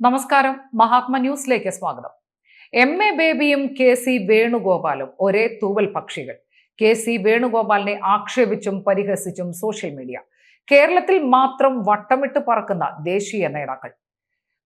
നമസ്കാരം. മഹാത്മ ന്യൂസിലേക്ക് സ്വാഗതം. എം എ ബേബിയും കെ. സി. വേണുഗോപാലും ഒരേ തൂവൽ പക്ഷികൾ. കെ. സി. വേണുഗോപാലിനെ ആക്ഷേപിച്ചും പരിഹസിച്ചും സോഷ്യൽ മീഡിയ. കേരളത്തിൽ മാത്രം വട്ടമിട്ട് പറക്കുന്ന ദേശീയ നേതാക്കൾ.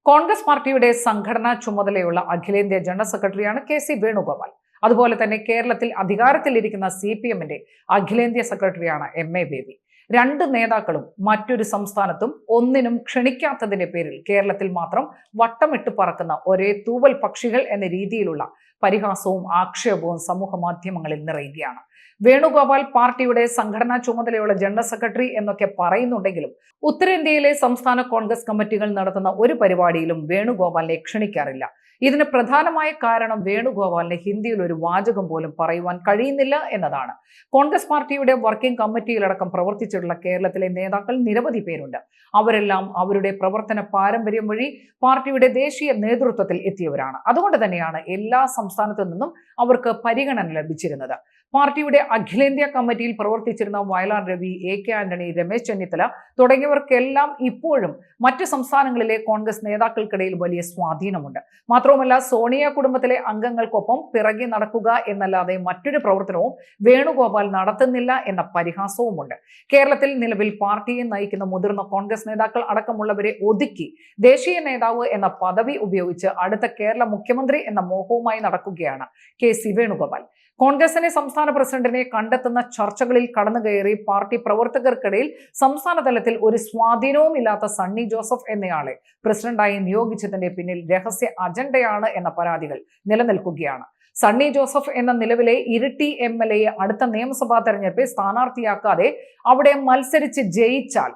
കോൺഗ്രസ് പാർട്ടിയുടെ സംഘടനാ ചുമതലയുള്ള അഖിലേന്ത്യാ ജനറൽ സെക്രട്ടറിയാണ് കെ. സി. വേണുഗോപാൽ. അതുപോലെ തന്നെ കേരളത്തിൽ അധികാരത്തിലിരിക്കുന്ന സി. പി. എമ്മിന്റെ അഖിലേന്ത്യാ സെക്രട്ടറിയാണ് എം എ ബേബി. രണ്ട് നേതാക്കളും മറ്റൊരു സംസ്ഥാനത്തും ഒന്നിനും ക്ഷണിക്കാത്തതിന്റെ പേരിൽ കേരളത്തിൽ മാത്രം വട്ടമിട്ട് പറക്കുന്ന ഒരേ തൂവൽ പക്ഷികൾ എന്ന രീതിയിലുള്ള പരിഹാസവും ആക്ഷേപവും സമൂഹ മാധ്യമങ്ങളിൽ നിറയുകയാണ്. വേണുഗോപാൽ പാർട്ടിയുടെ സംഘടനാ ചുമതലയുള്ള ജനറൽ സെക്രട്ടറി എന്നൊക്കെ പറയുന്നുണ്ടെങ്കിലും ഉത്തരേന്ത്യയിലെ സംസ്ഥാന കോൺഗ്രസ് കമ്മിറ്റികൾ നടത്തുന്ന ഒരു പരിപാടിയിലും വേണുഗോപാലിനെ ക്ഷണിക്കാറില്ല. ഇതിന് പ്രധാനമായ കാരണം വേണുഗോപാലിന് ഹിന്ദിയിൽ ഒരു വാചകം പോലും പറയുവാൻ കഴിയുന്നില്ല എന്നതാണ്. കോൺഗ്രസ് പാർട്ടിയുടെ വർക്കിംഗ് കമ്മിറ്റിയിലടക്കം പ്രവർത്തിച്ചിട്ടുള്ള കേരളത്തിലെ നേതാക്കൾ നിരവധി പേരുണ്ട്. അവരെല്ലാം അവരുടെ പ്രവർത്തന പാരമ്പര്യം വഴി പാർട്ടിയുടെ ദേശീയ നേതൃത്വത്തിൽ എത്തിയവരാണ്. അതുകൊണ്ട് തന്നെയാണ് എല്ലാ സംസ്ഥാനത്തു നിന്നും അവർക്ക് പരിഗണന ലഭിച്ചിരുന്നത്. പാർട്ടിയുടെ അഖിലേന്ത്യാ കമ്മിറ്റിയിൽ പ്രവർത്തിച്ചിരുന്ന വയലാർ രവി എ കെ ആന്റണി രമേശ് ചെന്നിത്തല തുടങ്ങിയവർക്കെല്ലാം ഇപ്പോഴും മറ്റ് സംസ്ഥാനങ്ങളിലെ കോൺഗ്രസ് നേതാക്കൾക്കിടയിൽ വലിയ സ്വാധീനമുണ്ട്. മാത്രവുമല്ല സോണിയ കുടുംബത്തിലെ അംഗങ്ങൾക്കൊപ്പം പിറകെ നടക്കുക എന്നല്ലാതെ മറ്റൊരു പ്രവർത്തനവും വേണുഗോപാൽ നടത്തുന്നില്ല എന്ന പരിഹാസവുമുണ്ട്. കേരളത്തിൽ നിലവിൽ പാർട്ടിയെ നയിക്കുന്ന മുതിർന്ന കോൺഗ്രസ് നേതാക്കൾ അടക്കമുള്ളവരെ ഒതുക്കി ദേശീയ നേതാവ് എന്ന പദവി ഉപയോഗിച്ച് അടുത്ത കേരള മുഖ്യമന്ത്രി എന്ന മോഹവുമായി നടക്കുകയാണ് കെ സി വേണുഗോപാൽ. കോൺഗ്രസിനെ സംസ്ഥാന പ്രസിഡന്റിനെ കണ്ടെത്തുന്ന ചർച്ചകളിൽ കടന്നുകയറി പാർട്ടി പ്രവർത്തകർക്കിടയിൽ സംസ്ഥാന തലത്തിൽ ഒരു സ്വാധീനവും ഇല്ലാത്ത സണ്ണി ജോസഫ് എന്നയാളെ പ്രസിഡന്റായി നിയോഗിച്ചതിന്റെ പിന്നിൽ രഹസ്യ അജണ്ടയാണ് എന്ന പരാതികൾ നിലനിൽക്കുകയാണ്. സണ്ണി ജോസഫ് എന്ന നിലവിലെ ഇരിട്ടി എം എൽ എയെ അടുത്ത നിയമസഭാ തെരഞ്ഞെടുപ്പിൽ സ്ഥാനാർത്ഥിയാക്കാതെ അവിടെ മത്സരിച്ച് ജയിച്ചാൽ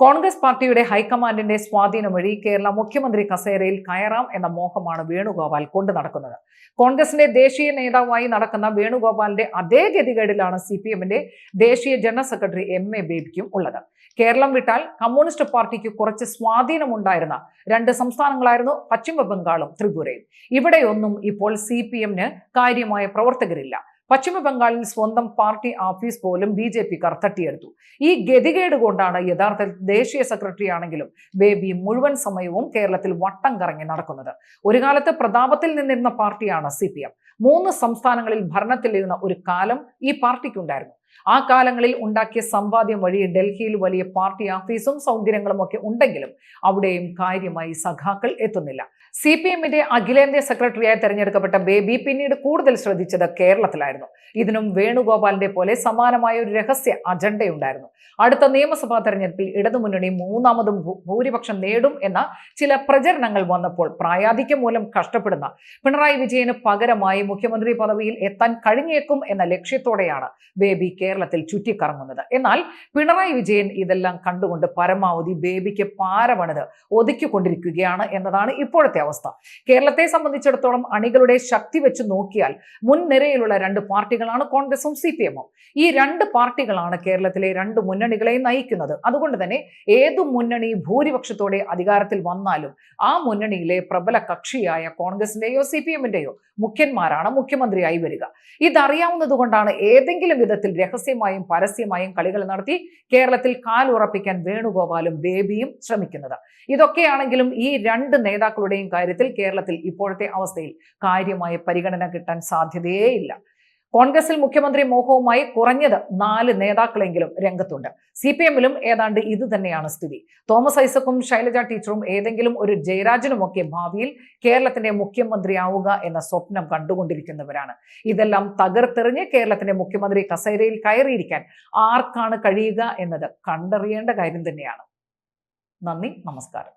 കോൺഗ്രസ് പാർട്ടിയുടെ ഹൈക്കമാൻഡിന്റെ സ്വാധീനം വഴി കേരള മുഖ്യമന്ത്രി കസേരയിൽ കയറാം എന്ന മോഹമാണ് വേണുഗോപാൽ കൊണ്ടു നടക്കുന്നത്. കോൺഗ്രസിന്റെ ദേശീയ നേതാവായി നടക്കുന്ന വേണുഗോപാലിന്റെ അതേ ഗതികേടിലാണ് സി പി എമ്മിന്റെ ദേശീയ ജനറൽ സെക്രട്ടറി എം എ ബേബിക്കും ഉള്ളത്. കേരളം വിട്ടാൽ കമ്മ്യൂണിസ്റ്റ് പാർട്ടിക്ക് കുറച്ച് സ്വാധീനമുണ്ടായിരുന്ന രണ്ട് സംസ്ഥാനങ്ങളായിരുന്നു പശ്ചിമ ബംഗാളും ത്രിപുരയും. ഇവിടെയൊന്നും ഇപ്പോൾ സി പി എമ്മിന് കാര്യമായ പ്രവർത്തകരില്ല. പശ്ചിമ ബംഗാളിൽ സ്വന്തം പാർട്ടി ഓഫീസ് പോലും ബി ജെ പിക്കാർ തട്ടിയെടുത്തു. ഈ ഗതികേട് കൊണ്ടാണ് യഥാർത്ഥത്തിൽ ദേശീയ സെക്രട്ടറി ആണെങ്കിലും ബേബി മുഴുവൻ സമയവും കേരളത്തിൽ വട്ടം കറങ്ങി നടക്കുന്നത്. ഒരു കാലത്ത് പ്രതാപത്തിൽ നിന്നിരുന്ന പാർട്ടിയാണ് സി മൂന്ന് സംസ്ഥാനങ്ങളിൽ ഭരണത്തിലിരുന്ന ഒരു കാലം ഈ പാർട്ടിക്കുണ്ടായിരുന്നു. ആ കാലങ്ങളിൽ ഉണ്ടാക്കിയ സമ്പാദ്യം വഴി ഡൽഹിയിൽ വലിയ പാർട്ടി ഓഫീസും സൗകര്യങ്ങളും ഒക്കെ ഉണ്ടെങ്കിലും അവിടെയും കാര്യമായി സഖാക്കൾ എത്തുന്നില്ല. സി പി എമ്മിന്റെ അഖിലേന്ത്യാ സെക്രട്ടറിയായി തെരഞ്ഞെടുക്കപ്പെട്ട ബേബി പിന്നീട് കൂടുതൽ ശ്രദ്ധിച്ചത് കേരളത്തിലായിരുന്നു. ഇതിനും വേണുഗോപാലിന്റെ പോലെ സമാനമായ ഒരു രഹസ്യ അജണ്ടയുണ്ടായിരുന്നു. അടുത്ത നിയമസഭാ തെരഞ്ഞെടുപ്പിൽ ഇടതുമുന്നണി മൂന്നാമതും ഭൂരിപക്ഷം നേടും എന്ന ചില പ്രചരണങ്ങൾ വന്നപ്പോൾ പ്രായാധിക്യം മൂലം കഷ്ടപ്പെടുന്ന പിണറായി വിജയന് പകരമായി മുഖ്യമന്ത്രി പദവിയിൽ എത്താൻ കഴിഞ്ഞേക്കും എന്ന ലക്ഷ്യത്തോടെയാണ് ബേബി കേരളത്തിൽ ചുറ്റിക്കറങ്ങുന്നത്. എന്നാൽ പിണറായി വിജയൻ ഇതെല്ലാം കണ്ടുകൊണ്ട് പരമാവധി ബേബിക്ക് പാരമണിത് ഒതുക്കിക്കൊണ്ടിരിക്കുകയാണ് എന്നതാണ് ഇപ്പോഴത്തെ അവസ്ഥ. കേരളത്തെ സംബന്ധിച്ചിടത്തോളം അണികളുടെ ശക്തി വെച്ച് നോക്കിയാൽ മുൻനിരയിലുള്ള രണ്ട് പാർട്ടികളാണ് കോൺഗ്രസും സി പി എമ്മും. ഈ രണ്ട് പാർട്ടികളാണ് കേരളത്തിലെ രണ്ട് മുന്നണികളെ നയിക്കുന്നത്. അതുകൊണ്ട് തന്നെ ഏതു മുന്നണി ഭൂരിപക്ഷത്തോടെ അധികാരത്തിൽ വന്നാലും ആ മുന്നണിയിലെ പ്രബല കക്ഷിയായ കോൺഗ്രസിന്റെയോ സി പി എമ്മിന്റെയോ മുഖ്യന്മാരാണ് മുഖ്യമന്ത്രിയായി വരിക. ഇതറിയാവുന്നത് കൊണ്ടാണ് ഏതെങ്കിലും വിധത്തിൽ രഹസ്യമായും പരസ്യമായും കളികൾ നടത്തി കേരളത്തിൽ കാലുറപ്പിക്കാൻ വേണുഗോപാലും ബേബിയും ശ്രമിക്കുന്നത്. ഇതൊക്കെയാണെങ്കിലും ഈ രണ്ട് നേതാക്കളുടെയും കാര്യത്തിൽ കേരളത്തിൽ ഇപ്പോഴത്തെ അവസ്ഥയിൽ കാര്യമായ പരിഗണന കിട്ടാൻ സാധ്യതയേയില്ല കോൺഗ്രസിൽ മുഖ്യമന്ത്രി മോഹവുമായി കുറഞ്ഞത് നാല് നേതാക്കളെങ്കിലും രംഗത്തുണ്ട്. സി പി എമ്മിലും ഏതാണ്ട് ഇത് തന്നെയാണ് സ്ഥിതി. തോമസ് ഐസക്കും ശൈലജ ടീച്ചറും ഏതെങ്കിലും ഒരു ജയരാജനുമൊക്കെ ഭാവിയിൽ കേരളത്തിന്റെ മുഖ്യമന്ത്രിയാവുക എന്ന സ്വപ്നം കണ്ടുകൊണ്ടിരിക്കുന്നവരാണ്. ഇതെല്ലാം തകർത്തെറിഞ്ഞ് കേരളത്തിന്റെ മുഖ്യമന്ത്രി കസേരയിൽ കയറിയിരിക്കാൻ ആർക്കാണ് കഴിയുക എന്നത് കണ്ടറിയേണ്ട കാര്യം തന്നെയാണ്. നന്ദി നമസ്കാരം.